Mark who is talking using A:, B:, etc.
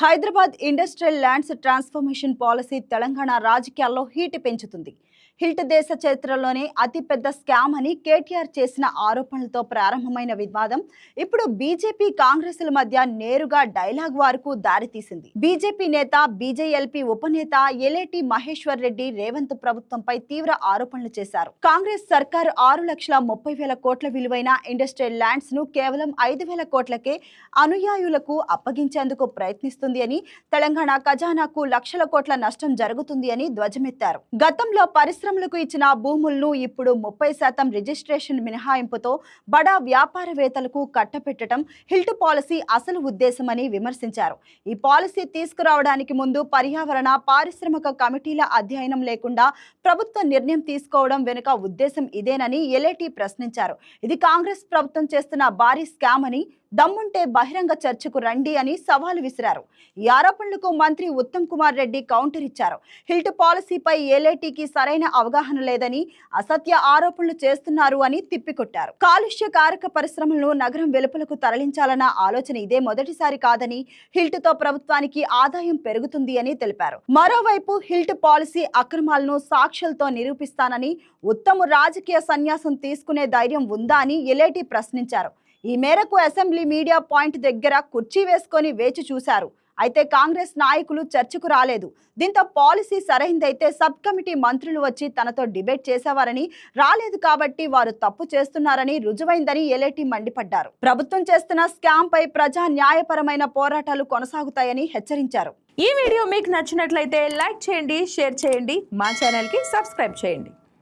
A: Hyderabad industrial lands transformation policy Telangana రాజకీయాల్లో heat పెంచుతుంది. HILT దేశ చరిత్రలోనే అతిపెద్ద స్కామ్ అని కేటీఆర్ చేసిన ఆరోపణలతో ప్రారంభమైన వివాదం ఇప్పుడు బీజేపీ కాంగ్రెస్ల మధ్య నేరుగా డైలాగ్ వారకు దారితీసింది. బీజేపీ నేత బీజేఎల్పీ ఉపనేత ఎలేటి మహేశ్వర్ రెడ్డి రేవంత్ ప్రభుత్వంపై తీవ్ర ఆరోపణలు చేశారు. కాంగ్రెస్ సర్కారు ఆరు లక్షల ముప్పై వేల కోట్ల విలువైన ఇండస్ట్రియల్ ల్యాండ్స్ను కేవలం ఐదు వేల కోట్లకే అనుయాయులకు అప్పగించేందుకు ప్రయత్నిస్తుంది అని తెలంగాణ ఖజానాకు లక్షల కోట్ల నష్టం జరుగుతుంది అని ధ్వజమెత్తారు. గతంలో పరిశ్రమ పరిశ్రమలకు ఇచ్చిన భూములను ఇప్పుడు ముప్పై శాతం రిజిస్ట్రేషన్ మినహాయింపుతో బడా వ్యాపారవేత్తలకు కట్టపెట్టడం హిల్ట్ పాలసీ అసలు ఉద్దేశమని విమర్శించారు. ఈ పాలసీ తీసుకురావడానికి ముందు పర్యావరణ పారిశ్రామిక కమిటీల అధ్యయనం లేకుండా ప్రభుత్వ నిర్ణయం తీసుకోవడం వెనుక ఉద్దేశం ఇదేనని ఎలేటి ప్రశ్నించారు. ఇది కాంగ్రెస్ ప్రభుత్వం చేస్తున్న భారీ స్కామ్ అని దమ్ముంటే బహిరంగ చర్చకు రండి అని సవాలు విసిరారు. ఈ ఆరోపణలకు మంత్రి ఉత్తమ్ కుమార్ రెడ్డి కౌంటర్ ఇచ్చారు. హిల్ట్ పాలసీపై ఏలేటీకి సరైన అవగాహన లేదని అసత్య ఆరోపణలు చేస్తున్నారు అని తిప్పికొట్టారు. కాలుష్య కారక పరిశ్రమలను నగరం వెలుపలకు తరలించాలన్న ఆలోచన ఇదే మొదటిసారి కాదని హిల్ట్తో ప్రభుత్వానికి ఆదాయం పెరుగుతుంది అని తెలిపారు. మరోవైపు హిల్ట్ పాలసీ అక్రమాలను సాక్ష్యాలతో నిరూపిస్తానని ఉత్తమ రాజకీయ సన్యాసం తీసుకునే ధైర్యం ఉందా అని ఎలేటి ప్రశ్నించారు. ఈ మేరకు అసెంబ్లీ మీడియా పాయింట్ దగ్గర కుర్చీ వేసుకొని వేచి చూశారు. అయితే కాంగ్రెస్ నాయకులు చర్చకు రాలేదు. దీంతో పాలసీ సరైందైతే సబ్ కమిటీ మంత్రులు వచ్చి తనతో డిబేట్ చేసేవారని రాలేదు కాబట్టి వారు తప్పు చేస్తున్నారని రుజువైందని ఎలేటి మండిపడ్డారు. ప్రభుత్వం చేస్తున్న స్కామ్ పై ప్రజా న్యాయపరమైన పోరాటాలు కొనసాగుతాయని హెచ్చరించారు.
B: ఈ వీడియో మీకు నచ్చినట్లయితే లైక్ చేయండి షేర్ చేయండి మా ఛానల్కి సబ్స్క్రైబ్ చేయండి.